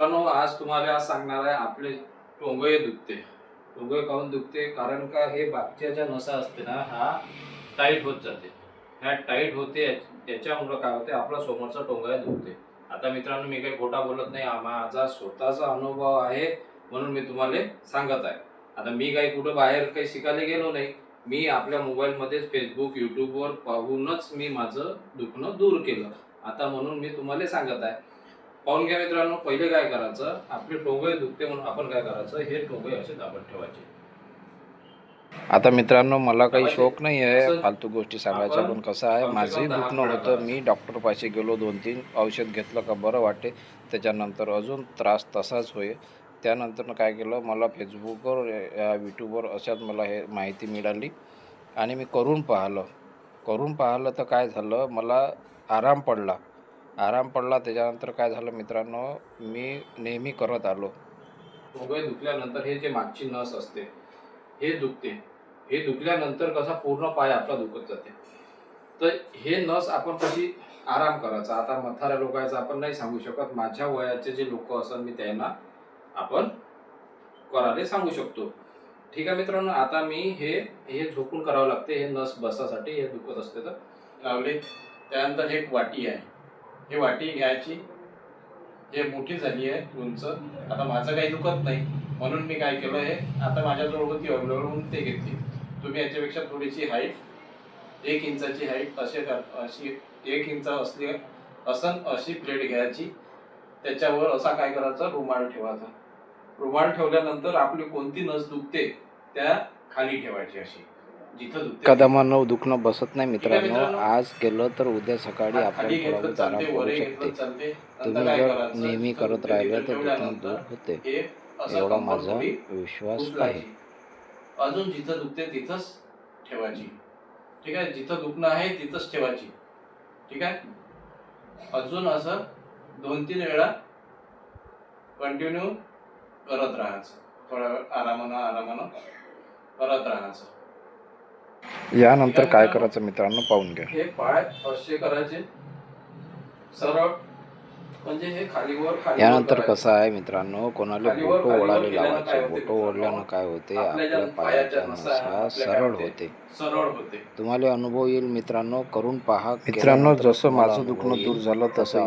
मित्रांनो आज तुम्हाला सांगणार आहे आपले टोंगळे दुखते. टोंगळे काऊन दुखते? कारण का हे बाकीच्या ज्या नसा असते ना हा टाईट होत जाते. ह्या टाईट होते याच्यामुळं काय होते? आपला समोरचा टोंगळ्या दुखते. आता मित्रांनो मी काही खोटा बोलत नाही. माझा स्वतःचा अनुभव आहे म्हणून मी तुम्हाला सांगत आहे. आता मी काही कुठं बाहेर काही शिकायला गेलो नाही. मी आपल्या मोबाईलमध्येच फेसबुक यूट्यूबवर पाहूनच मी माझं दुखणं दूर केलं. आता म्हणून मी तुम्हाला सांगत आहे पाहून घ्या मित्रांनो पहिले काय करायचं आपले टोंगळे दुखते म्हणून आपण काय करायचं हे टोंगळे असे दाबत ठेवायचे. आता मित्रांनो मला काही शौक नाही आहे फालतू गोष्टी सांगायच्या पण कसं आहे माझंही दुखणं होतं. मी डॉक्टरपाशी गेलो दोन तीन औषध घेतलं का बरं वाटते त्याच्यानंतर अजून त्रास तसाच होय त्यानंतर काय केलं मला फेसबुकवर या यूट्यूबवर अशाच मला हे माहिती मिळाली. आणि मी करून पाहिलं. करून पाहिलं तर काय झालं मला आराम पडला. आराम पडला त्याच्यानंतर काय झालं मित्रांनो मी नेहमी करत आलो. टोंगळे दुखल्यानंतर हे जे मागची नस असते हे दुखते. हे दुखल्यानंतर कसा पूर्ण पाय आपला दुखत जाते. तर हे नस आपण कशी आराम करायचा? आता म्हाताऱ्या लोकांचं आपण नाही सांगू शकत. माझ्या वयाचे जे लोक असतात मी त्यांना आपण करायला सांगू शकतो. ठीक आहे मित्रांनो आता मी हे हे झोपून करावं लागते. हे नस बसासाठी हे दुखत असते तर. लावले त्यानंतर एक वाटी आहे. ही वाटी घ्यायची. हे मोठी झाली आहे उंच. आता माझं काही दुखत नाही. म्हणून मी काय केलं हे आता माझ्याजवळ होती अवेलेबल ते घेतली. तुम्ही याच्यापेक्षा थोडीशी हाईट एक इंचाची हाईट असे कर- अशी एक इंच असली असन अशी प्लेट घ्यायची. त्याच्यावर असा काय करायचा? रुमाल ठेवायचा. रुमाल ठेवल्यानंतर आपली कोणती नस दुखते त्या खाली ठेवायची अशी. कदमानं दुखणं बसत नाही मित्रांनो. आज केलं तर उद्या सकाळी थोडा बहुत आराम वर शकते. तुम्ही जर? नेहमी करत राहिलं तर दुखणं दूर होते. एवढा माझा विश्वास आहे. अजून जिथं दुखते तिथंच ठेवायची. ठीक आहे? जिथं दुखणं आहे तिथंच ठेवायची. ठीक आहे? अजून असं दोन तीन वेळा कंटिन्यू करत राहायचं. थोडा वेळ आरामानं आरामानं करत राहायचं. यानंतर काय करायचं मित्रांनो पाहून घ्या. हे पाय असे करायचे. सरळ. म्हणजे हे खालीवर खाली यानंतर कसं आहे मित्रांनो कोणाला बोटो काय लावायचे बोटो? ओढल्यानं काय होते? आपल्या पायाच्या नसा सरळ होते? सरळ होते. तुम्हाला अनुभव येईल मित्रांनो करून पहा. मित्रांनो, जसं माझं दुखणं. दूर झालं तसं